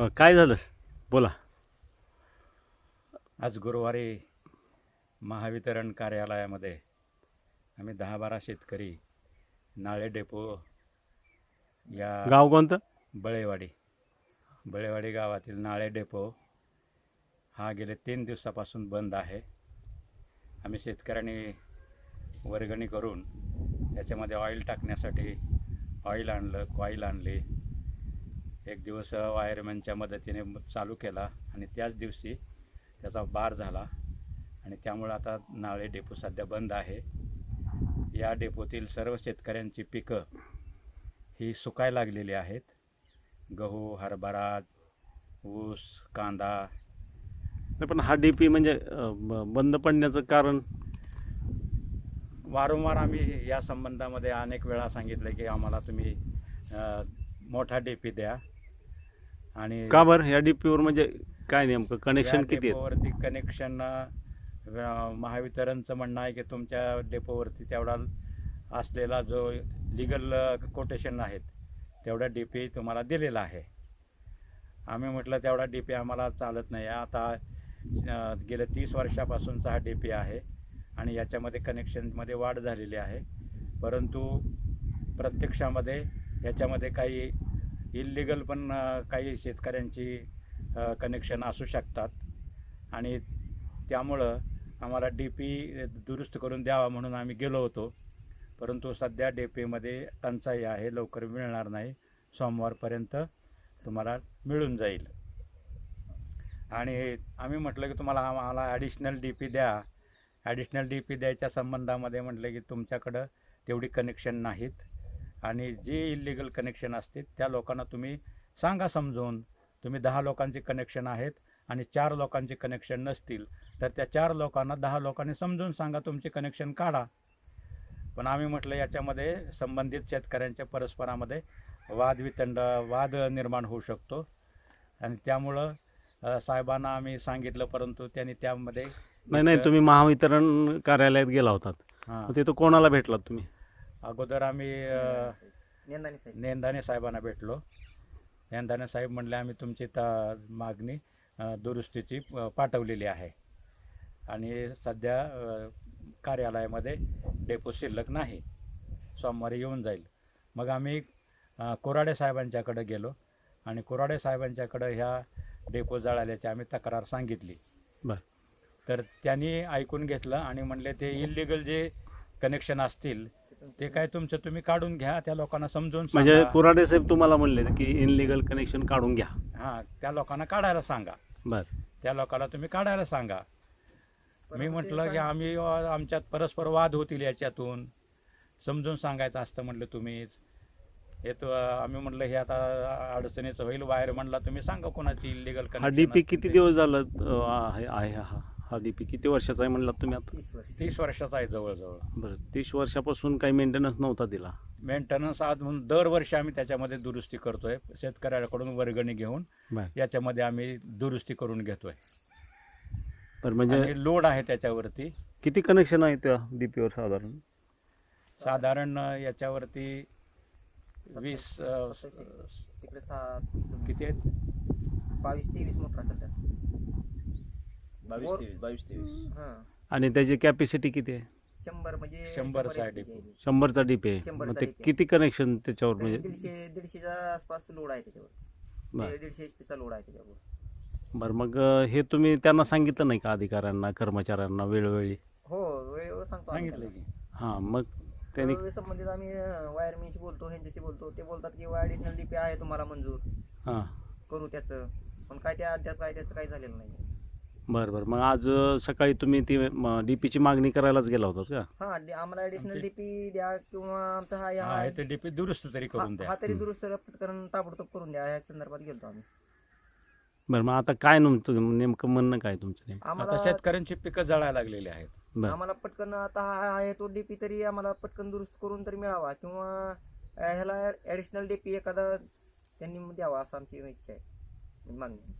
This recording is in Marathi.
अ, काय झालं? बोला. आज गुरुवारी महावितरण कार्यालयामध्ये आम्ही दहा बारा शेतकरी नाळे डेपो या गाव कोणतं? बळेवाडी. बळेवाडी गावातील नाळे डेपो हा गेले तीन दिवसापासून बंद आहे. आम्ही शेतकऱ्यांनी वर्गणी करून याच्यामध्ये ऑइल टाकण्यासाठी ऑइल आणलं कॉईल आणली. एक दिवस वायरमॅनच्या मदतीने चालू केला आणि त्याच दिवशी त्याचा बार झाला. आणि त्यामुळे आता नाळे डेपो सध्या बंद आहे. या डेपोतील सर्व शेतकऱ्यांची पिकं ही सुकायला लागलेली आहेत. गहू हरभरा ऊस कांदा. पण हा डी पी म्हणजे बंद पडण्याचं कारण? वारंवार आम्ही या संबंधामध्ये अनेक वेळा सांगितलं की आम्हाला तुम्ही मोठा डेपी द्या. आणि का बरं? या डी पीवर म्हणजे काय नेमकं? कनेक्शन किती आहे डेपोवरती कनेक्शन महावितरणचं म्हणणं आहे की तुमच्या डेपोवरती तेवढा असलेला जो लिगल कोटेशन आहेत तेवढा डी पी तुम्हाला दिलेला आहे. आम्ही म्हटलं तेवढा डी पी आम्हाला चालत नाही. आता अ, गेल्या तीस वर्षापासूनचा हा डी पी आहे आणि याच्यामध्ये कनेक्शनमध्ये वाढ झालेली आहे. परंतु प्रत्यक्षामध्ये याच्यामध्ये काही इल्लिगल पण काही शेतकऱ्यांची कनेक्शन असू शकतात. आणि त्यामुळं आम्हाला डी पी दुरुस्त करून द्यावा म्हणून आम्ही गेलो होतो. परंतु सध्या डी पीमध्ये टंचाई आहे लवकर मिळणार नाही. सोमवारपर्यंत तुम्हाला मिळून जाईल. आणि आम्ही म्हटलं की तुम्हाला आम्हाला ॲडिशनल डी पी द्या. ॲडिशनल डी पी द्यायच्या संबंधामध्ये म्हटलं की तुमच्याकडं तेवढी कनेक्शन नाहीत. आणि जे इलिगल कनेक्शन असतील त्या लोकांना तुम्ही सांगा समजून. तुम्ही दहा लोकांचे कनेक्शन आहेत आणि चार लोकांचे कनेक्शन नसतील तर त्या चार लोकांना दहा लोकांनी समजून सांगा तुमचे कनेक्शन काढा. पण आम्ही म्हटलं याच्यामध्ये संबंधित शेतकऱ्यांच्या परस्परामध्ये वादवितंड वाद निर्माण होऊ शकतो. आणि त्यामुळं साहेबांना आम्ही सांगितलं परंतु त्यांनी त्यामध्ये नाही नाही तुम्ही महावितरण कार्यालयात गेला होतात. हां. तिथं कोणाला भेटलात तुम्ही? अगोदर आम्ही अ, नेंदाने साहेब. नेंदाने साहेबांना भेटलो. नेंदाने साहेब म्हणले आम्ही तुमची ता मागणी अ, दुरुस्तीची अ, पाठवलेली आहे. आणि सध्या अ, कार्यालयामध्ये डेपो शिल्लक नाही. सोमवारी येऊन जाईल. मग आम्ही अ, कोराडे साहेबांच्याकडे गेलो. आणि कोराडे साहेबांच्याकडं ह्या डेपो जळाल्याची आम्ही तक्रार सांगितली. बरं. तर त्यांनी ऐकून घेतलं आणि म्हणले ते इलिगल जे कनेक्शन असतील ते काय तुमचं तुम्ही काढून घ्या त्या लोकांना समजून म्हणजे सांगा. कुराडे साहेब तुम्हाला म्हणले की इनलिगल कनेक्शन काढून घ्या. हां त्या लोकांना काढायला सांगा. बर. त्या लोकांना तुम्ही काढायला सांगा. मी म्हटलं की आम्ही आमच्यात परस्पर वाद होतील याच्यातून. समजून सांगायचं असतं म्हटलं तुम्हीच. हे तर आम्ही म्हटलं हे आता अडचणीचं होईल वायर म्हणला तुम्ही सांगा कोणाची इलिगल हा डी पी किती दिवस झालं अ, आहे आहे हा? हा डी पी किती वर्षाचा आहे म्हणलात तुम्ही आता? तीस वर्ष. तीस वर्षाचा आहे जवळजवळ. बरं तीस वर्षापासून काही मेंटेनन्स नव्हता दिला. मेंटेनन्स आज म्हणून दरवर्षी आम्ही त्याच्यामध्ये दुरुस्ती करतोय शेतकऱ्याकडून वर्गणी घेऊन. बर. याच्यामध्ये आम्ही दुरुस्ती करून घेतोय. बरं म्हणजे आणि लोड आहे त्याच्यावरती. किती कनेक्शन आहे त्या डी पीवर साधारण? साधारण याच्यावरती वीस अ, स- तिकडे सात किती आहेत? बावीस तेवीस मोटर असेल त्यात. बावीस मोर- तेवीस बावीस तेवीस. हां. आणि त्याची कॅपॅसिटी किती आहे? शंभर म्हणजे शंभर शंभर side HP आहे. शंभरचा डी पी आहे. शंभरचा मग ते DP. किती कनेक्शन त्याच्यावर म्हणजे? दीडशे दीडशेच्या आसपास लोड आहे त्याच्यावर. बरं. ते दीडशे एच पीचा लोड आहे त्याच्यावर. बरं मग अ, हे तुम्ही त्यांना सांगितलं नाही का अधिकाऱ्यांना कर्मचाऱ्यांना वेळोवेळी? हो वेळेवर सांगतो आम्ही सांगितलं की. हां मग त्यांनी संबंधित आम्ही वायरमॅनशी बोलतो ह्यांच्याशी बोलतो. ते बोलतात की ॲडिशनल डीपी आहे तुम्हाला मंजूर. हां. करू त्याचं. पण काय त्या अद्याप काय त्याचं काही झालेलं नाही. बरं बरं. मग आज अ, सकाळी तुम्ही ती डी पीची मागणी करायलाच गेला होतात का? हा डे- आम्हाला ॲडिशनल डीपी द्या किंवा आमचा हा हे ते डीपी दुरुस्त तरी करून हा द्या. हा तरी दुरुस्त पटकन ताबडतोब करून द्या. या संदर्भात गेलो आम्ही. बरं मग आता काय तुमचं नेमकं म्हणणं काय तुमचं नेमकं? आता आम्हाला शेतकऱ्यांची पिकं जळायला लागलेली आहेत. बरं. आम्हाला पटकन आता हा आहे तो डीपी तरी आम्हाला पटकन दुरुस्त करून तरी मिळावा किंवा ह्याला ॲडिशनल डीपी एखादा त्यांनी द्यावा असं आमची इच्छा आहे. मागणी.